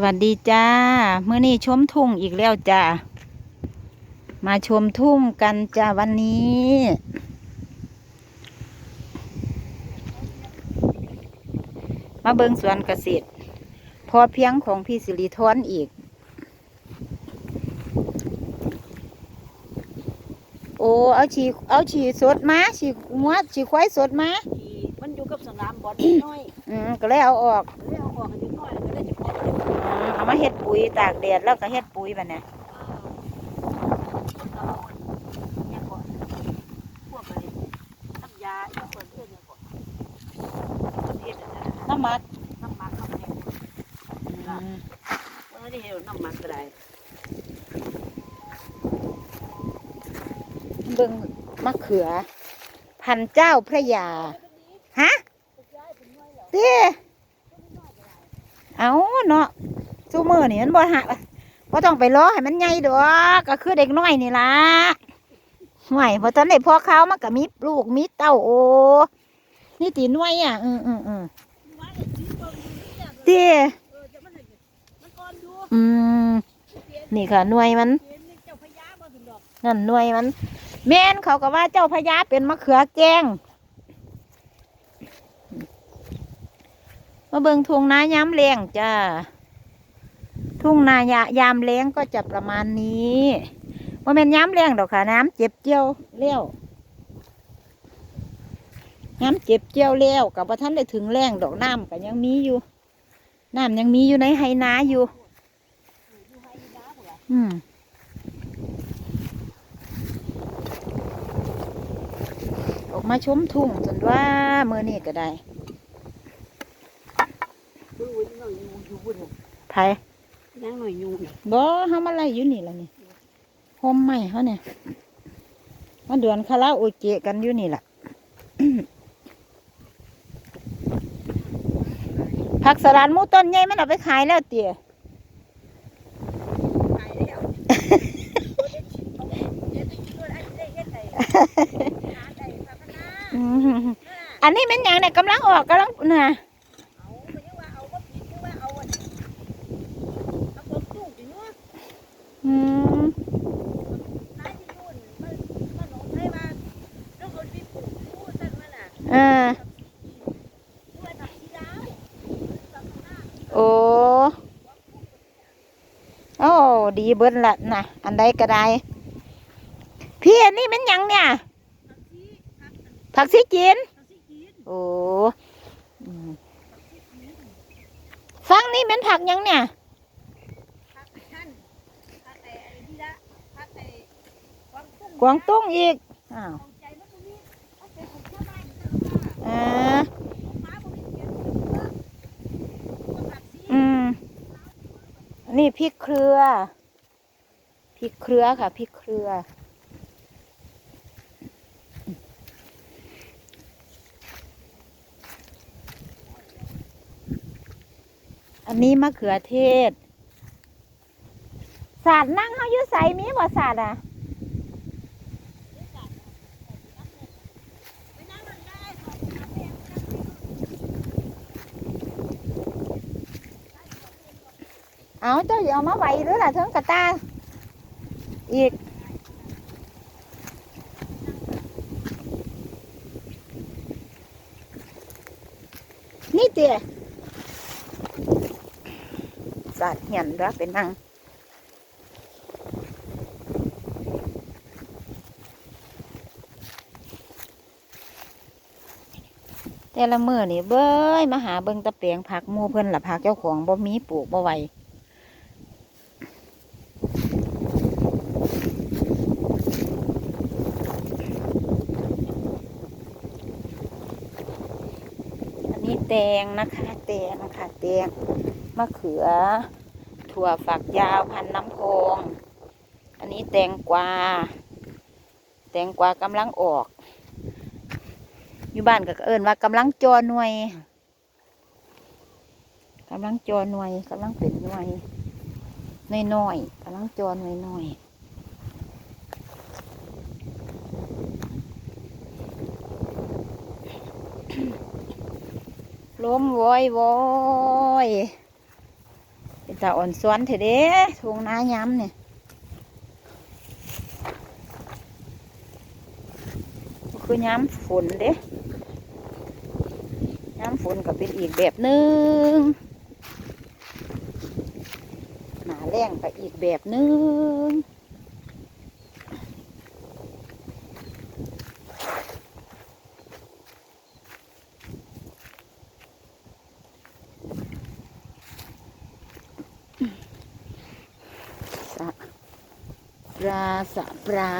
สวัสดีจ้าเมื่อนี้ชมทุ่งอีกแล้วจ้ามาชมทุ่งกันจ้าวันนี้ มาเบิงสวนเกษตร พอเพียงของพี่สิริทอนอีก โอ้เอาฉีเอาฉีสดมาฉีงัวฉีควายสดมาที่มันอยู่กับสนามบอลน้อย อืมก็เลยเอาออกเลยเอาออก ปุ๋ยตากแดดแล้วก็เฮ็ดปุ๋ยแบบนี้เนี่ยก่อนพวกอะไรน้ำยาเนี่ยก่อนเพื่อนเนี่ยก่อนเฮ็ดอะไรน้ำมักน้ำมันน้ำแข็งเมื่อได้เห็นน้ำมันก็ได้เบิ่งมะเขือ พันเจ้าพระยา ฮะเต้เอาเนาะ ซูมือนี่มันบ่หักบ่ต้องไปล้อให้มันใหญ่ดอกก็คือเด็กน้อยนี่ล่ะห่วยพอตอนได้พอเขามันก็มีลูกมีเต้าโอ้นี่ตีหน่วยอะอืมอืมอืมเต้มันก่อนอยู่อืมนี่ค่ะหน่วยมันเห็นเจ้าพญามาถึงดอกนั่นหน่วยมัน แม่นเขาก็ว่าเจ้าพญาเป็นมะเขือแกงมาเบิงทุ่งนาย้ำแรงจ้า ทุ่งนายายามแรงก็จะประมาณนี้ว่าเป็นย้ำแรงดอกค่ะน้ำเจ็บเจียวเลี้ยวน้ำเจ็บเจียวเลี้ยวกับว่าท่านได้ถึงแรงดอกน้ำก็ยังมีอยู่น้ำยังมีอยู่ในไหนาอยู่ อืมออกมาชมทุ่งจนว่าเมื่อนี้ก็ได้ดูหน่อยยูยูบุญไผ ยังหน่อยยูนี่บ่เฮามาไล่อยู่นี่ล่ะนี่โฮมใหม่เขาเนี่ยมาเดือนคาราโอเกะกันอยู่นี่ล่ะผักสลัดหมูต้นใหญ่มันเอาไปขายแล้วเตี๋ยตายแล้วเดี๋ยวจะกินด้วยอันนี้ได้เฮ็ดได้หาได้พัฒนาอืมอันนี้เป็นอย่างเนี่ยกำลังออกกำลังน่ะ เอาไปยังว่าเอาก็ผิดยังว่าเอาอันเอาผมตู้ถึงว่า อืม นายที่นู่นมันมันหนองไทยว่าต้องเอาดิบปลูกผู้สั่นว่าน่ะ เออด้วยทำที่ดาวสัมมนาโอ้โอ้ดีเบิ้ลละนะอันใดก็ได้พี่อันนี้มันหยังเนี่ยทำที่ทำผักซีจีนทำที่กินโอ้อืมฟังนี่เป็นผักหยังเนี่ยพักท่านพักไอ้ไอ้ที่ละพักไอ้กวางตุ้งกวางตุ้งอีกอ้าว อ่าอืม นี่พริกเครือ พริกเครือค่ะพริกเครือ อันนี้มะเขือเทศ ศาสาดนั่งเขาอยู่ใส่มีบ่สาดอะ ไปนั่งมันได้ของน้ำแดง เอาเจ้าอย่าเอามาไว้หรือล่ะเทิงกระตา อีก นี่เตี๋ยสาดเหียนแล้วเป็นนั่งแต่ละมือนี่เบ้ยมาหาเบิ่งตะเปียงผักมูเพิ่นละผักเจ้าของบ่มีปลูกบ่ไหว แตงนะคะ แตงนะคะ แตงมะเขือ ถั่วฝักยาวพันน้ำพองอันนี้แตงกวา แตงกวากำลังออก อยู่บ้านก็เอิ้นว่ากำลังจอหน่วยกำลังจอหน่วยกำลังเป็นหน่วยน้อยๆกำลังจอหน่วยน้อยๆ ล้มวอยวอยเป็นตาอ่อนซ้อนเถอะเด้ทงน้าย้ำเนี่ยก็คือย้ำฝนเด้ย้ำฝนก็เป็นอีกแบบหนึงหนาแรงก็อีกแบบหนึง สะปลาสะปลา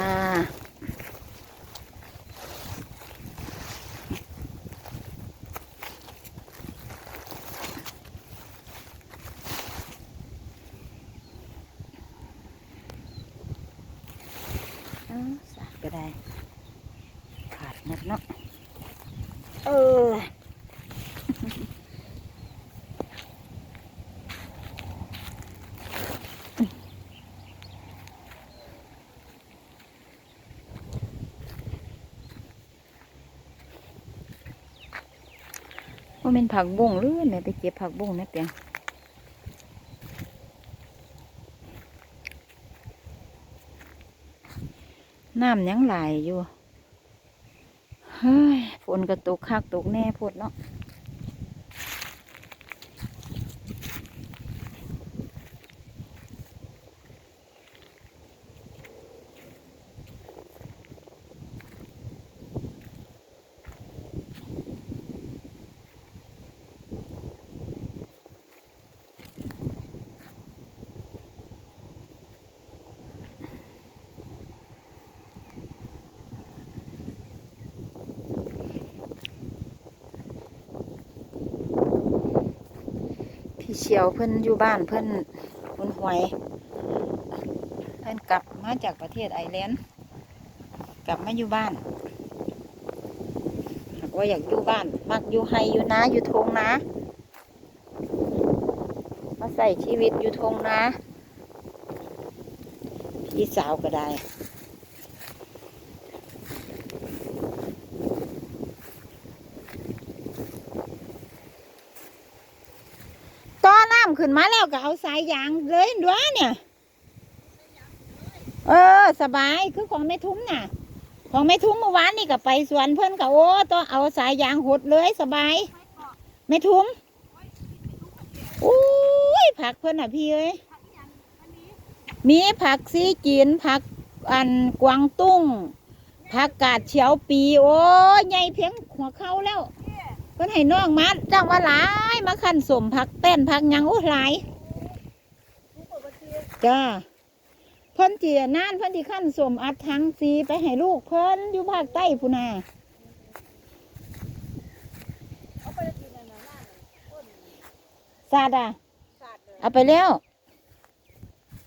ก็ได้ ขาดหมดเนาะเออ ว่าเป็นผักบุ้งหรือแม่ไปเก็บผักบุ้งนะเปียงน้ำยังไหลอยู่ เฮ้ยฝนกระตุกคักตกแน่พดเนาะ เชียวเพิ่อนอยู่บ้านเพิ่อนคุณหวย เพิ่อนกลับมาจากประเทศไอร์แลนด์กลับมาอยู่บ้านกว่าอยากอยู่บ้าน มักอยู่ไฮอยู่นาอยู่ทงนามาใส่ชีวิตอยู่ทงนาพี่สาวก็ได้ ต่อน้ำขึ้นมาแล้วก็เอาสายยางเลยด้วยเนี่ย เออ สบายคือของแม่ทุ้มน่ะ ของแม่ทุ้มเมื่อวานนี่ก็ไปสวนเพื่อนก็โอ้ต้องเอาสายยางหดเลยสบายแม่ทุ้มอุ้ยผักเพื่อนอะพี่เอ้ยมีผักซีจีนผักอันกวางตุ้งผักกาดเฉียวปี โอ้ยใหญ่เพียงหัวเข้าแล้ว พิ่นให้น้องมาจ้างว่าหลายมาขั้นสมผักเต้นผักหยังโอ้หลายจ้าเพิ่นเจียนานเพิ่นที่ขั้นสมอัดทังสีไปให้ลูกเพิ่นอยู่ภาคใต้พูนนาเอาไปกินอันนั้นน่ะต้นซาดอะศาสตร์เลยเอาไปแล้ว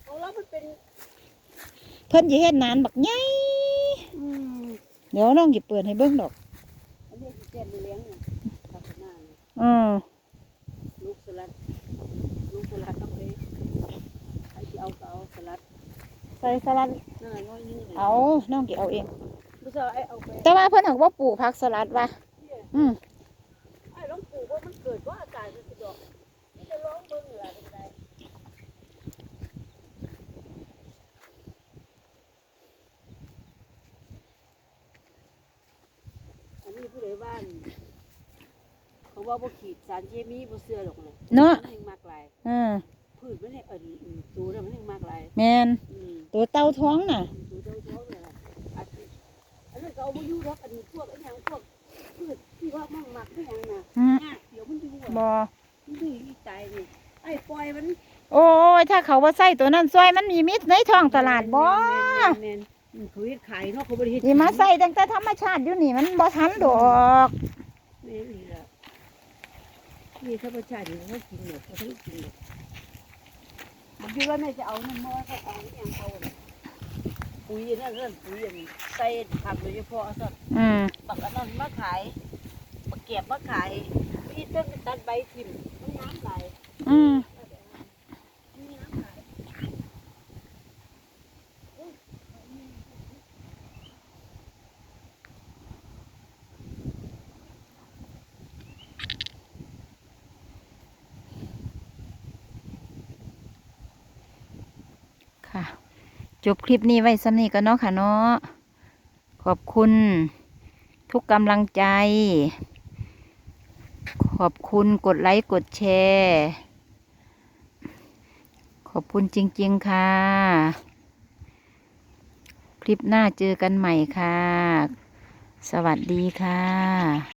ของเรามันเป็นเพิ่นสิเฮ็ดนานบักใหญ่อืมเดี๋ยวน้องสิเปิดให้เบิ่งดอกอันนี้สิเจ็ดเลี้ยงเนี่ยพัฒนาเนี่ย อือลูกสลัด ลูกสลัดต้องไปใครที่เอาก็เอาสลัดใส่สลัดนั่นน่ะน้อยนึงนี่ยเอาน้องสิเอาเองไม่ใช่ไอ้เอาไปแต่ว่าเพิ่นหักว่าปลูกผักสลัดว่ะอืมไอ้ลองปลูกว่ามันเกิดว่าอากาศมันสะดวกนี่จะร้องเบิ่งเหลือเป็นไรอันนี้ผู้ใดบ้านเขา ว่าบ่ขีดสารเคมีบ่เชื่อหรอกเลยเนาะมันยังมากหลายอือพืชมันเนี่ยเอิ้นอืมตูเนี่ยมันยังมากหลายแม่นอืมตัวเต่าท้องน่ะตูเจ้าท้องเลยล่ะอันนี้อันนั้นก็เอาบ่อยู่หรอกอันนี้พวกอันหยังพวกพืชที่ว่ามันมักคือหยังน่ะอืม ยากเดี๋ยวมันอยู่อะบ่มันดื้ออีตายนี่ไอ้ปล่อยมันโอ้ยถ้าเขาว่าใส่ตัวนั้นซอยมันมีมิตรในท้องตลาดบ่แม่นๆๆอืมเขาเฮ็ดขายเนาะเขาบ่ได้เฮ็ดนี่มาใส่ตั้งแต่ธรรมชาติอยู่นี่มันบ่ทันดอก แม่นอีล่ะ นี่ธรรมชาตินี่เขากินหมดเขาทั้งกินหมดมันคิดว่าแม่จะเอาน้ำมันเขาเอาอย่างเขาเลยปุ๋ยนั่นเรื่องปุ๋ยอันใส่ผักโดยเฉพาะสั่นอืมบักอันนั้นมาขายบักเก็บมาขายพี่ต้งตัดใบทิ่มมันน้ำไหลอืมน้ำไหล ค่ะ จบคลิปนี้ไว้สำนี้ก็เนาะค่ะเนาะขอบคุณ ทุกกำลังใจ ขอบคุณกดไลค์กดแชร์ ขอบคุณจริง ๆ ค่ะ คลิปหน้าเจอกันใหม่ค่ะ สวัสดีค่ะ